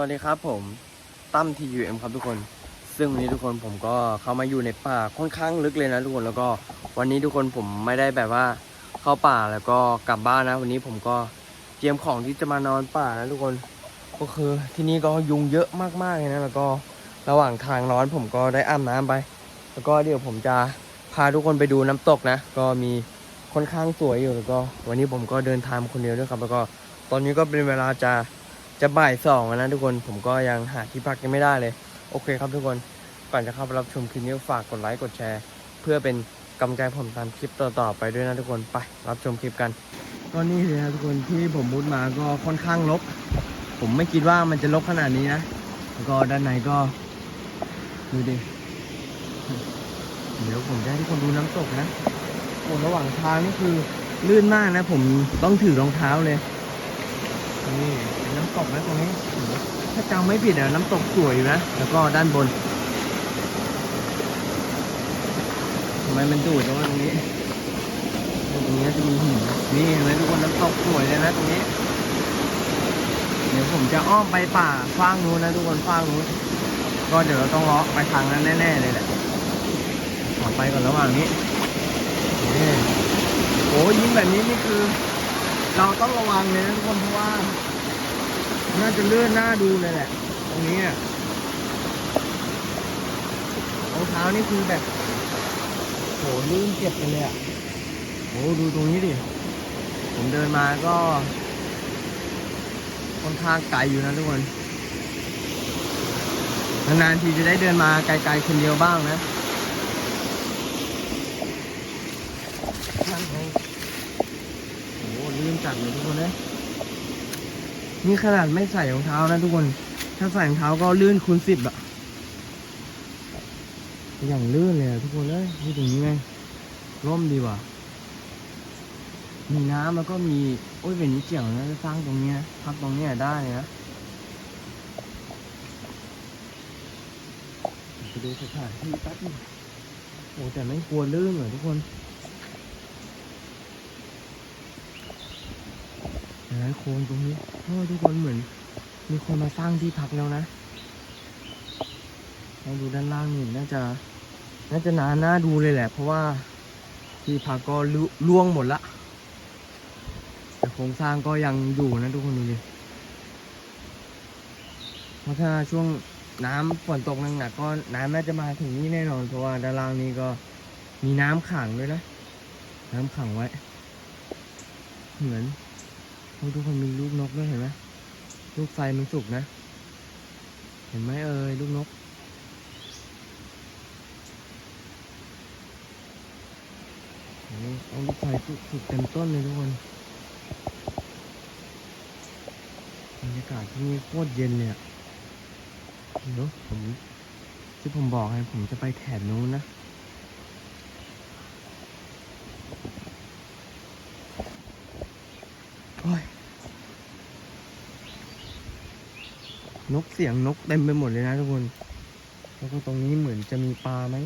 วัสดีครับผมตั้มทียูเอ็มครับทุกคน ซึ่งวันนี้ทุกคนผมก็เข้ามาอยู่ในป่าค่อนข้างลึกเลยนะทุกคนแล้วก็วันนี้ทุกคนผมไม่ได้แบบว่าเข้าป่าแล้วก็กลับบ้านนะ วันนี้ผมก็เตรียมของที่จะมานอนป่านะทุกคนก็คือที่นี่ก็ยุงเยอะมากๆเลยนะแล้วก็ระหว่างทางนอนผมก็ได้อาบน้ำไป แล้วก็เดี๋ยวผมจะพาทุกคนไปดูน้ำตกนะ ก็มีค่อนข้างสวยอยู่แล้วก็ วันนี้ผมก็เดินทางคนเดียวด้วยครับ แล้วก็ตอนนี้ก็เป็นเวลาจะ จะบ่ายสองแล้วนะทุกคนผมก็ยังหาที่พักยังไม่ได้เลย โอเคครับทุกคนก่อนจะเข้าไปรับชมคลิปนี้ฝากกดไลค์กดแชร์ เพื่อเป็นกำลังใจผมทำคลิปต่อๆไปด้วยนะทุกคนไปรับชมคลิปกันก็นี่เลยนะทุกคนที่ผมมุดมาก็ค่อนข้างรกผมไม่คิดว่ามันจะรกขนาดนี้นะก็ด้านในก็ดูดิเดี๋ยวผมจะให้ทุกคนดูน้ำตกนะโอ้ระหว่างทางนี่คือลื่นมากนะ ผมต้องถือรองเท้าเลยนี่ ตกนะตรงนี้ ถ้าจำไม่ผิดอะน้ำตกสวยอยู่นะ แล้วก็ด้านบนทำไมมันดูดตรงนี้ ตรงนี้จะมีหินนี่เห็นไหมทุกคนน้ำตกสวยเลยนะตรงนี้ เดี๋ยวผมจะอ้อมไปป่าฟางนู้นนะทุกคนฟางนู้น ก็เดี๋ยวเราต้องเลาะไปทางนั้นแน่ๆเลยแหละขอกไปก่อนระหว่างนี้โอ้ยิ้มแบบนี้นี่คือ เราต้องระวังเลยนะทุกคนเพราะว่า น่าจะเลื่อนหน้าดูเลยแหละ ตรงนี้รองเท้านี่คือแบบโหลื่นเจ็บกันเลยอะโหดูตรงนี้ดิ ผมเดินมาก็ค่อนข้างไกลอยู่นะทุกคนนานๆทีจะได้เดินมาไกลๆคนเดียวบ้างนะนั่นไงโอ้โหลื่นจัดเลยทุกคนเลย นี่ขนาดไม่ใส่รองเท้านะทุกคน ถ้าใส่รองเท้าก็ลื่นคูณสิบอะอย่างลื่นเลยอะทุกคนเลยนี่ตรงนี้ไงร่มดีว่ะ มีน้ำแล้วก็มี โอ้ยเป็นนิเจียวนะสร้างตรงเนี้ยพักตรงเนี้ยได้เลยนะไปดูสถานที่แป๊บนึงโอ้แต่ไม่กลัวลื่นเหรอทุกคน เห็น ไหมโคนตรงนี้โอ้ทุกคนเหมือน มีคนมาสร้างที่พักแล้วนะลองดูด้านล่างนี่น่าจะ น่าจะนานน่าดูเลยแหละ เพราะว่าที่พักก็ล่วงหมดละแต่โครงสร้างก็ยังอยู่นะทุกคนดูดิเพราะถ้าช่วงน้ำฝนตกหนักๆก็น้ำน่าจะมาถึงนี่แน่นอน เพราะว่าด้านล่างนี้ก็มีน้ำขังด้วยนะ น้ำขังไว้ เหมือน ทุกคนมีลูกนกด้วยเห็นไหมลูกไฟมันสุกนะ เห็นไหมเอ่ยลูกนก เอาลูกไฟสุกเต็มต้นเลยทุกคนบรรยากาศที่นี่โคตรเย็นเลยอะเดี๋ยวผมที่ผมบอกไงผมจะไปแถบนู้นนะโอ้ย นกเสียงนกเต็มไปหมดเลยนะทุกคน แล้วก็ตรงนี้เหมือนจะมีปลาไหม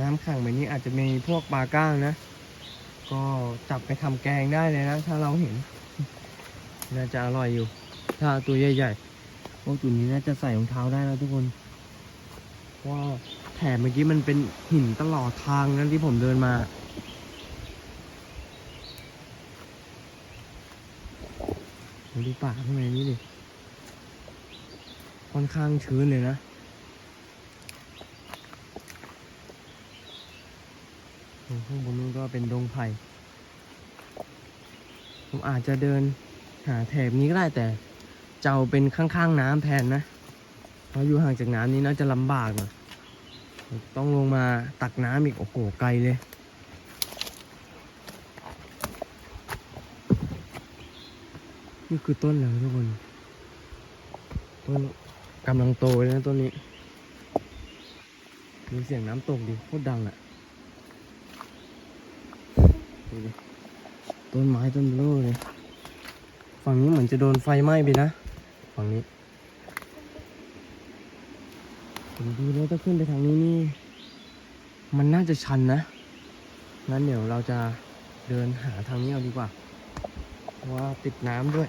น้ำขังแบบนี้อาจจะมีพวกปลาก้างนะ ก็จับไปทำแกงได้เลยนะ ถ้าเราเห็น น่าจะอร่อยอยู่ ถ้าตัวใหญ่ๆพวกตัวนี้น่าจะใส่รองเท้าได้แล้วทุกคนเพราะว่าแถบเมื่อกี้มันเป็นหินตลอดทางนั้นที่ผมเดินมามาดูป่าข้างในนี้ดิ ค่อนข้างชื้นเลยนะ ข้างบนนู้นก็เป็นดงไผ่ ผมอาจจะเดินหาแถบนี้ก็ได้แต่เจะเอาเป็นข้างๆน้ำแทนนะ เพราะอยู่ห่างจากน้ำนี้น่าจะลำบากหน่อยต้องลงมาตักน้ำอีก โอ้โห ไกลเลยนี่คือต้นแล้วทุกคนต้น กำลังโตเลยนะต้นนี้ มีเสียงน้ำตกดิโคตรดังอะ่ะต้นไม้ต้นเบลอเลย ฝั่งนี้เหมือนจะโดนไฟไหม้ไปนะ ฝั่งนี้ผมดูแล้วถ้าขึ้นไปทางนี้นี่ มันน่าจะชันนะ งั้นเดี๋ยวเราจะเดินหาทางนี้เอาดีกว่า เพราะว่าติดน้ำด้วย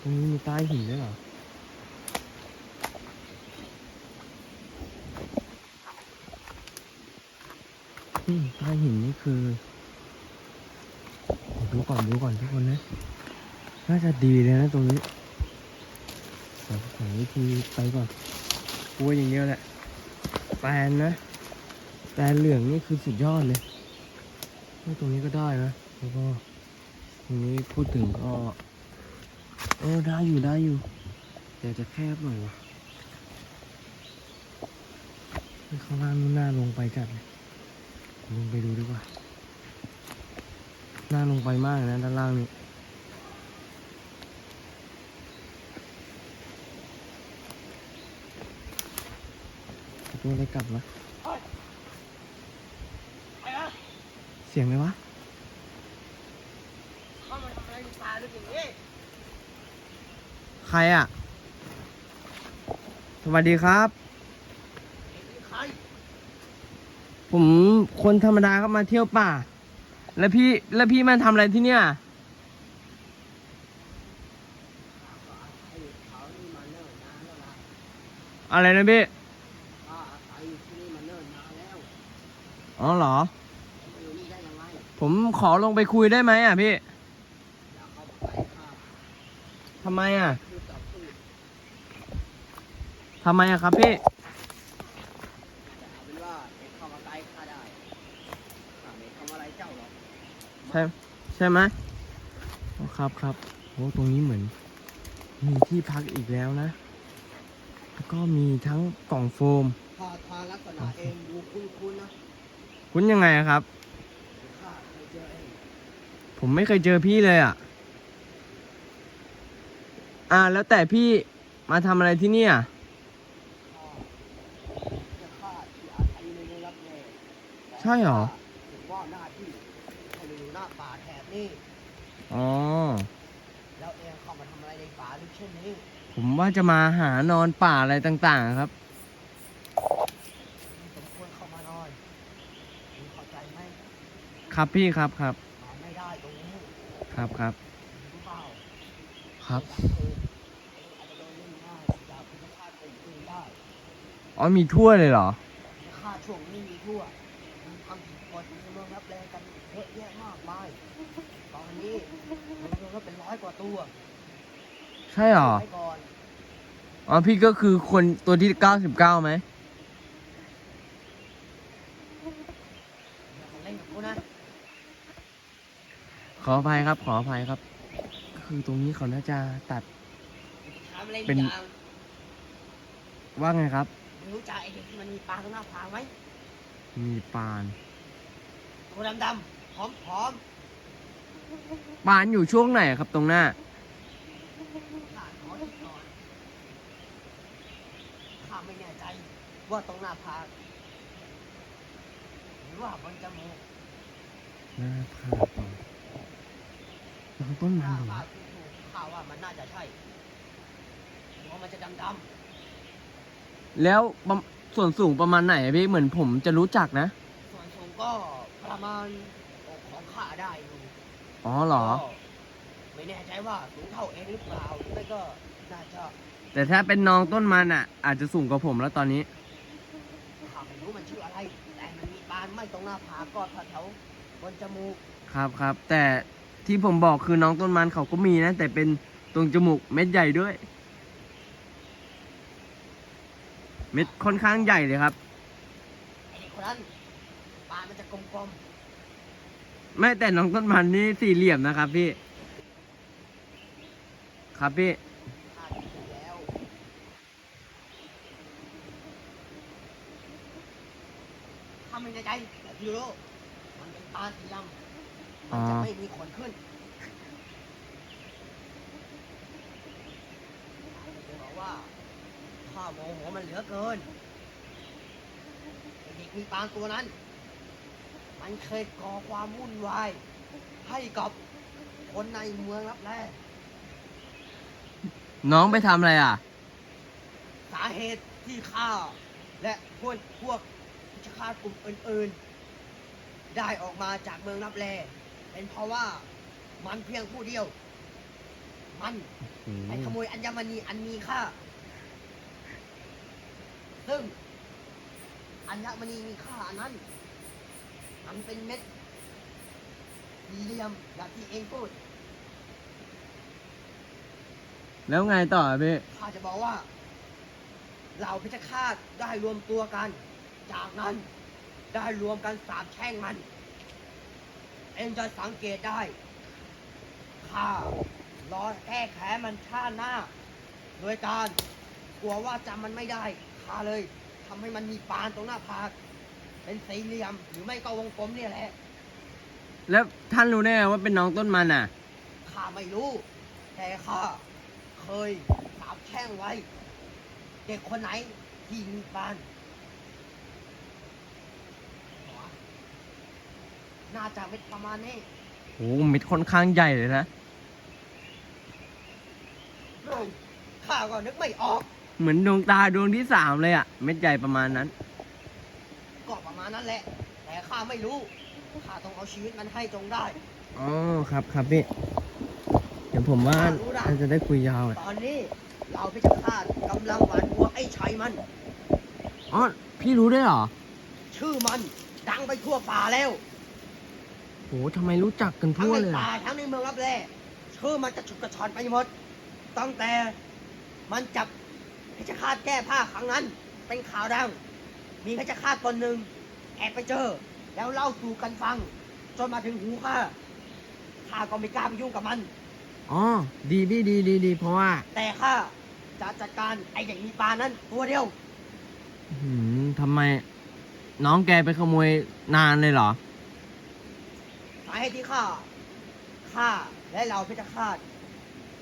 ตรงนี้มีใต้หินด้วยเหรอนี่ใต้หินนี่คือ ดูก่อนดูก่อนทุกคนนะ น่าจะดีเลยนะตรงนี้ขอขอวิธีไปก่อนกลัวอย่างเดียวแหละแปลนนะแปลนเหลืองนี่คือสุดยอดเลยตรงนี้ก็ได้นะแล้วก็ตรงนี้พูดถึงก็ เออได้อยู่ได้อยู่แต่จะแคบหน่อยวะนี่ข้างล่างนี่น่าลงไปจัดเลยลงไปดูดีกว่าหน่าลงไปมากนะด้านล่างนี้ตัวอะไรกลับวะเสียงอะไรวะเข้ามาทำอะไรในป่าลึกอย่างนี้ ใครอะ สวัสดีครับ ผมคนธรรมดาก็มาเที่ยวป่า แล้วพี่แล้วพี่มาทำอะไรที่เนี่อะอะไรนะพี่อ๋อเหรอ ผมขอลงไปคุยได้ไหมอะพี่ทำไมอะ ทำไมอะครับพี่แต่เอาเป็นว่าเองเข้ามาใกล้ข้าได้ข้าไม่ทำอะไรเจ้าหรอกใช่ใช่ไหมอ๋อครับครับโอ้ตรงนี้เหมือน มีที่พักอีกแล้วนะ แล้วก็มีทั้งกล่องโฟมท่าทางลักษณะเองดูคุ้นๆนะคุณยังไงอะครับ ข้าเคยเจอเองผมไม่เคยเจอพี่เลยอะอ่าแล้วแต่พี่มาทำอะไรที่เนี่ย ข้าจะฆ่าที่อาศัยในเมืองรับแล ใช่เหรอถือว่าหน้าที่ให้มาอยู่หน้าป่าแถบนี้ อ๋อ แล้วเองเข้ามาทำอะไรในป่าลึกเช่นนี้ ผมว่าจะมาหานอนป่าอะไรต่างๆครับ สมควรเข้ามาหน่อยคุณเข้าใจไหมครับพี่ครับครับมาไม่ได้ตรงนี้ครับครับรู้เปล่าครับ เองอาจจะโดนเล่นง่ายดาบพิฆาตข่มขืนได้อ๋อมีถ้วยเลยเหรอพิฆาตช่วงนี้มีทั่วมี ทำผิดกฎในเมืองรับแรงกันเยอะแยะมากมายตอนนี้มันรวมแล้วเป็นร้อยกว่าตัวใช่เหรอไว้ก่อนอ๋อพี่ก็คือคนตัวที่เก้าสิบเก้าไหมอย่ามาเล่นกับกูนะขออภัยครับ ขออภัยครับ คือตรงนี้เขาน่าจะตัด ถามอะไรเป็น อย่างว่าไงครับไม่รู้จักไอ้เด็กที่มันมีปลาตรงหน้าผาไหมมีปาน ตัวดำๆผอมปานอยู่ช่วงไหนครับตรงหน้าๆข้าขอคิดก่อนข้าไม่แน่ใจ ว่าตรงหน้าผาหรือว่าบนจมูกหน้าผาก่อนน้องต้นมันข้าเหรอว่าที่ถูกข้าว่ามันน่าจะใช่หัวมันจะดำแล้วประส่วนสูงประมาณไหนอะพี่เหมือนผมจะรู้จักนะๆส่วนสูงก็ ประมาณอกของข้าได้อยู่อ๋อเหรอ ก็ไม่แน่ใจว่าสูงเท่าเองหรือเปล่าหรือไม่ก็น่าจะแต่ถ้าเป็นน้องต้นมันอะ อาจจะสูงกว่าผมแล้วตอนนี้ ข้าไม่รู้มันชื่ออะไร แต่มันมีปานไม่ตรงหน้าผาก็แถวๆบนจมูกครับครับ แต่ที่ผมบอกคือน้องต้นมันเขาก็มีนะ แต่เป็นตรงจมูกเม็ดใหญ่ด้วย เม็ดค่อนข้างใหญ่เลยครับ ไอ้เด็กคนนั้นปาน มันจะกลมไม่แต่น้องต้นมันนี่สี่เหลี่ยมนะครับพี่ ครับพี่ๆข้าดูแล้วข้าไม่แน่ใจแต่พี่รู้มันเป็นปานสีดำมันจะไม่มีขนขึ้นข้าจะบอกว่าข้าโมโหมันเหลือเกินไอ้เด็กมีปานตัวนั้น มันเคยก่อความวุ่นวาย ให้กับคนในเมืองรับแลน้องไปทำอะไรอะ สาเหตุที่ข้าและพวกพวกพิชฆาตกลุ่มอื่นๆ ได้ออกมาจากเมืองรับแลเป็นเพราะว่ามันเพียงผู้เดียวมมันโอ้โหไปขโมยอัญมณีอันมีค่า ซึ่งอัญมณีมีค่าอันนั้น มันเป็นเม็ดสี่เหลี่ยมอย่างที่เองพูดแล้วไงต่ออะพี่ข้าจะบอกว่าเหล่าเพชฌฆาตได้รวมตัวกัน จากนั้นได้รวมกันสาบแช่งมัน เองจะสังเกตได้ข้ารอแก้แค้นมันชาติหน้า โดยการกลัวว่าจำมันไม่ได้ข้าเลยทำให้มันมีปานตรงหน้าผาก เป็นสี่เหลี่ยมหรือไม่ก็วงกลมเนี่ยแหละแล้วท่านรู้ได้ไงว่าเป็นน้องต้นมันอะ ข้าไม่รู้ แต่ข้าเคยสาบแช่งไว้ เด็กคนไหนที่มีปานน่าจะเป็นประมาณนี้โอ้เม็ดค่อนข้างใหญ่เลยนะโอ้ยข้าก็นึกไม่ออก เหมือนดวงตาดวงที่สามเลยอะ เม็ดใหญ่ประมาณนั้นก็ประมาณ นั้นแหละ แต่ข้าไม่รู้ ข้าต้องเอาชีวิตมันให้จงได้ อ๋อครับครับพี่ เดี๋ยวผมว่าน่าจะได้คุยยาวอะ ตอนนี้เราพิจารณากำลังหวานหัวไอ้ชัยมัน อ๋อ พี่รู้ด้วยเหรอ ชื่อมันดังไปทั่วป่าแล้วโหทำไมรู้จักกันทั้งทั่วในเลยป่าอะทั้งในเมืองรับแลชื่อมันจะฉุกกระชอนไปหมด ตั้งแต่มันจับเพชฌฆาตแก้ผ้าครั้งนั้น เป็นข่าวดัง มีเพชฌฆาตตนหนึ่งแอบไปเจอ แล้วเล่าสู่กันฟัง จนมาถึงหูข้าข้าก็ไม่กล้าไปยุ่งกับมัน อ๋อ ดีพี่ดีดีดีเพราะว่าแต่ข้าจะจัดการไอ้เด็กมีปลานั้น ตัวเดียว อื้อหือทำไม น้องแกไปขโมยนานเลยเหรอ สาเหตุที่ข้า ข้าและเราเพชฌฆาต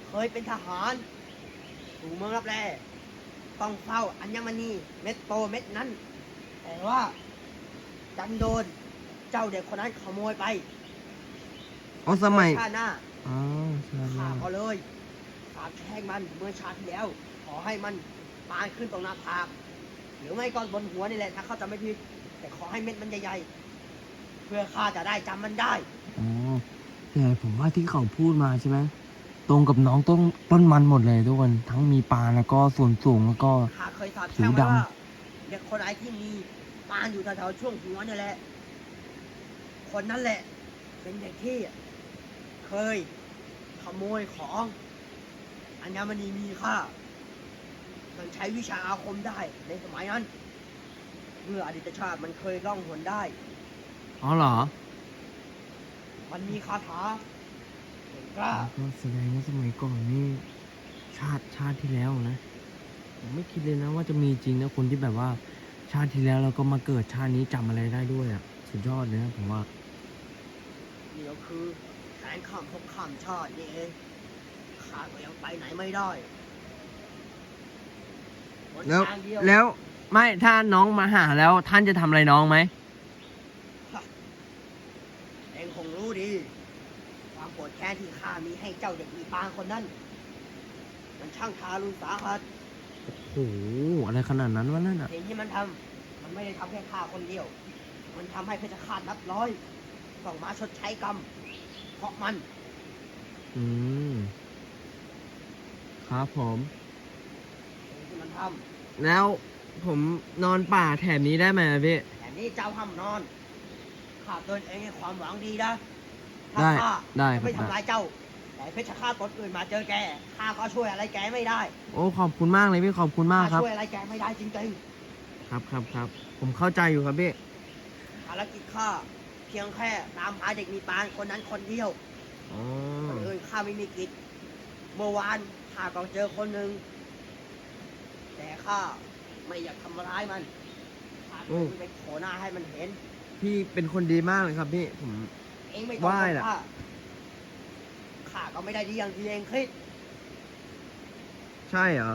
เคยเป็นทหารสู่เมืองรับแลต้องเฝ้าอัญมณีเม็ดโตเม็ดนั้น แต่ว่า ดันโดน เจ้าเด็กคนนั้นขโมยไปอ๋อสมัยชาติหน้าอ๋อใช่ข้าก็เลยสาบแช่งมันเมื่อชาติที่แล้ว ขอให้มันปานขึ้นตรงหน้าผากหรือไม่ก็บนหัวนี่แหละถ้าเขาจะไม่ผิดแต่ขอให้เม็ดมันใหญ่ๆเพื่อข้าจะได้จำมันได้อ๋อแต่ผมว่าที่เขาพูดมาใช่ไหมตรงกับน้องต้นต้นมันหมดเลยทุกคนทั้งมีปลาแล้วก็ส่วนสูงแล้วก็ข้าเคยสาบผิแช่วงดำไว้ว่าเด็กคนไหนที่มี ปานอยู่แถวๆช่วงหัวนี่แหละ คนนั้นแหละ เป็นเด็กที่ เคย ขโมยของอัญมณีมีค่า มันใช้วิชาอาคมได้ในสมัยนั้น เมื่ออดีตชาติมันเคยล่องหนได้ อ๋อเหรอมันมีคาถาเก่งกล้า ก็แสดงว่าสมัยก่อนนี่ชาติชาติที่แล้วนะ ผมไม่คิดเลยนะว่าจะมีจริงนะคนที่แบบว่า ชาติที่แล้วแล้วก็มาเกิดชาตินี้จำอะไรได้ด้วยอะสุดยอดเลยนะผมว่านี่ก็คือแสนข้ามภพข้ามชาตินี่เองข้าก็ยังไปไหนไม่ได้หนแล้วทางเดียวแล้วไม่ถ้าน้องมาหาแล้วท่านจะทำอะไรน้องไหมเองคงรู้ดี ความโกรธแค้นที่ข้ามีให้เจ้าเด็กมีปางคนนั้น มันช่างทารุณสาหัส โอ้โหอะไรขนาดนั้นวะนั่นอะ สิ่งที่มันทำมันไม่ได้ทำแค่ข้าคนเดียว มันทำให้เพชฌฆาตนับร้อยต้องมาชดใช้กรรม เพราะมัน อืมครับผม สิ่งที่มันทแล้วผมนอนป่าแถบนี้ได้ไหมอะพี่ำแต่นี่เจ้าห้ามนอนข้าเตือนเองให้ความหวังดีนะถ้าได้ข้าได้จะไม่ครับทำร้ายเจ้า แต่เพชฌฆาตตนอื่นมาเจอแกข้าก็ช่วยอะไรแกไม่ได้โอ้ขอบคุณมากเลยพี่ขอบคุณมากข้าครับ ช่วยอะไรแกไม่ได้จริงครับครับครับผมเข้าใจอยู่ครับพี่ๆภารกิจข้าเพียงแค่ตามหาเด็กมีปานคนนั้นคนเดียวอ๋อคนอื่นข้าไม่มีกิจเมื่อวานข้าก็เจอคนหนึ่งแต่ข้าไม่อยากทำร้ายมันข้าก็เลยไปโผล่หน้าให้มันเห็น พี่เป็นคนดีมากเลยครับพี่ผม เองไม่ต้องไหว้บอกน่ะ ข้า ข้าก็ไม่ได้ดีอย่างที่เองคิดใช่เหรอ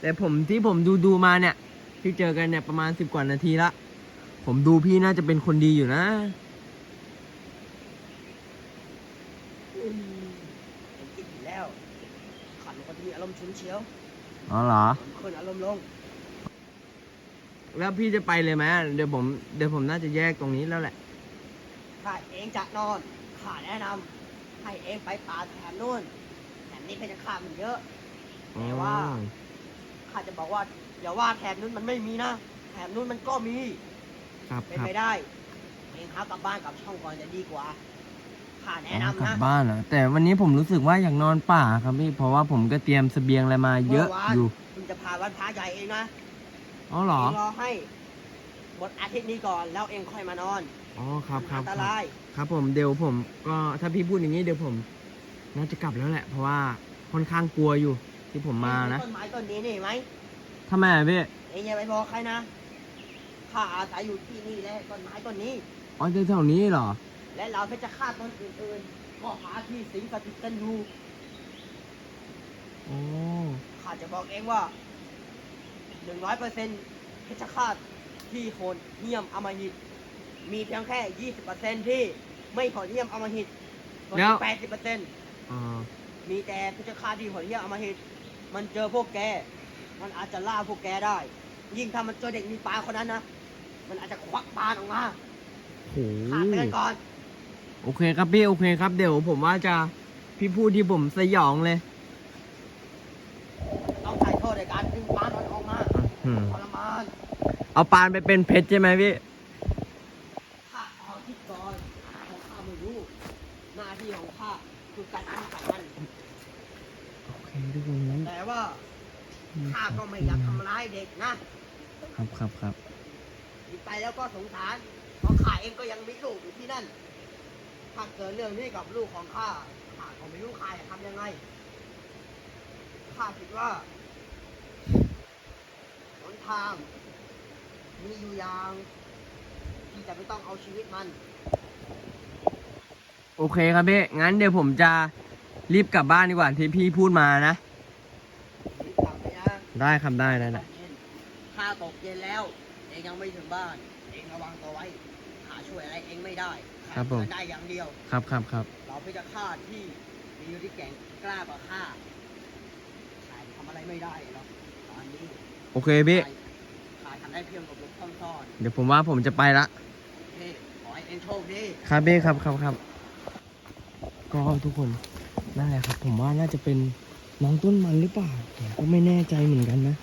แต่ผมที่ผมดูดูมาเนี่ย ที่เจอกันเนี่ยประมาณสิบกว่านาทีละ ผมดูพี่น่าจะเป็นคนดีอยู่นะอืมเองคิดอยู่แล้วข้าเป็นคนที่มีอารมณ์ฉุนเฉียวอ๋อเหรอ ผมขึ้นอารมณ์ลง แล้วพี่จะไปเลยไหมเดี๋ยวผมเดี๋ยวผมน่าจะแยกตรงนี้แล้วแหละ ถ้าเองจะนอนข้าแนะนำ ให้เองไปป่าแถบนู้นแถบบนี้เพชรฆาตมันเยอะอ๋อแต่ว่าข้าจะบอกว่าอย่าว่าแถบนู้นมันไม่มีนะแถบนู้นมันก็มี ครับเป็นครับไปได้ เองหากลับบ้านกลับช่องก่อนจะดีกว่าข้าแนะอ๋อกลับนำนะ บ้านเหรอแต่วันนี้ผมรู้สึกว่าอยากนอนป่าครับพี่ เพราะว่าผมก็เตรียมเสบียงอะไรมาเยอะเมื่อวาน อยู่คุณจะพาวันพระใหญ่เองนะอ๋อเหรอ เองรอให้หมดอาทิตย์นี้ก่อนแล้วเองค่อยมานอน อ๋อครับคมัรันบอันตครับราย ครับผมเดี๋ยวผมก็ถ้าพี่พูดอย่างนี้เดี๋ยวผมน่าจะกลับแล้วแหละ เพราะว่าค่อนข้างกลัวอยู่ที่ผมมานะต้นไม้ต้นนี้นี่เห็นไหมทำไมอะพี่เองอย่าไปบอกใครนะข้าอาศัยอยู่ที่นี่แหละต้นไม้ต้นนี้ อ๋อแถวๆนี้เหรอและเราเพชรฆาตต้นอื่นๆก็หาที่สิงสถิตกันอยู่อ๋อข้าจะบอกเองว่าหนึ่งร้อยเปอร์เซ็นต์เพชรฆาตที่โหดเหี้ยมอำมหิต มีเพียงแค่ยี่สิบเปอร์เซ็นต์ที่ไม่โหดเหี้ยมอำมหิตส่วนอีกแปดสิบเปอร์เซ็นต์อ๋อมีแต่เพชรฆาตที่โหดเหี้ยมอำมหิต มันเจอพวกแก มันอาจจะล่าพวกแกได้ ยิ่งถ้ามันเจอเด็กมีปลาคนนั้นนะ มันอาจจะควักปานออกมาโหข้าเตือนก่อน โอเคครับพี่โอเคครับเดี๋ยวผมว่าจะพี่พูดที่ผมสยองเลยต้องถ่ายโทษในการดึงปานมันออกมาอืมทรมานเอาปานไปเป็นเพชรใช่ไหมพี่ ข้าเอาคิดก่อนของข้าไม่รู้ หน้าที่ของข้าคือการป้องกันมัน โอเคทุกคนงั้น แต่ว่า ข้าก็ไม่อยากทำร้ายเด็กนะ ครับครับครับคิดไปแล้วก็สงสารเพราะข้าเองก็ยังมีลูกอยู่ที่นั่น ถ้าเกิดเรื่องนี้กับลูกของข้าข้าก็ไม่รู้ข้าจะทำยังไง ข้าคิดว่าหนทาง มีอยู่อย่างที่จะไม่ต้องเอาชีวิตมัน โอเคครับพี่ งั้นเดี๋ยวผมจะรีบกลับบ้านดีกว่าที่พี่พูดมานะ รีบกลับเลยนะ ได้ครับได้ได้ได้ถ้าตกเย็นแล้ว เองยังไม่ถึงบ้าน เองระวังตัวไว้ข้าช่วยอะไรเองไม่ได้ครับผมข้าได้อย่างเดียว ครับครับครับเราเพื่อจะฆ่าที่มีอยู่ที่แก่งกล้ากว่าข้าข้าทำอะไรไม่ได้หรอกตอนนี้โอเคพี่ข้าทำได้เพียงกับหลบซ่อนเดี๋ยวผมว่าผมจะไปละๆโอเคขอให้เองโชคดี ครับพี่ครับครับครับ ก็ทุกคนนั่นแหละครับ ผมว่าน่าจะเป็น น้องต้นมันหรือเปล่าผมก็ไม่แน่ใจเหมือนกันนะ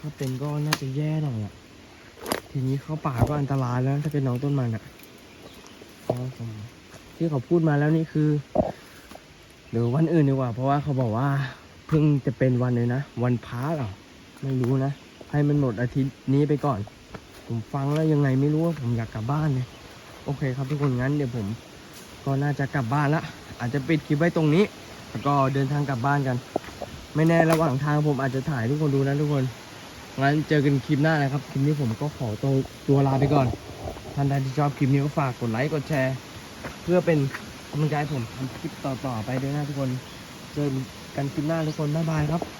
ถ้าเป็นก็น่าจะแย่หน่อยอะทีนี้เข้าป่าก็อันตรายแล้ว ถ้าเป็นน้องต้นมันอะที่เขาพูดมาแล้วนี่คือเดี๋ยววันอื่นดีกว่า เพราะว่าเขาบอกว่าเพิ่งจะเป็นวันเลยนะ วันพระเหรอไม่รู้นะ ให้มันหมดอาทิตย์นี้ไปก่อน ผมฟังแล้วยังไงไม่รู้ว่าผมอยากกลับบ้านเลยโอเคครับทุกคนงั้นเดี๋ยวผม ก็น่าจะกลับบ้านละอาจจะปิดคลิปไว้ตรงนี้ แล้วก็เดินทางกลับบ้านกัน ไม่แน่ระหว่างทางผมอาจจะถ่ายทุกคนดูนะทุกคน งั้นเจอกันคลิปหน้านะครับ คลิปนี้ผมก็ขอตัวตัวลาไปก่อน ท่านใดที่ชอบคลิปนี้ก็ฝากกดไลค์กดแชร์ เพื่อเป็นกำลังใจผมทำคลิปต่อๆไปด้วยนะทุกคน เจอกันคลิปหน้าทุกคนบ๊ายบายครับ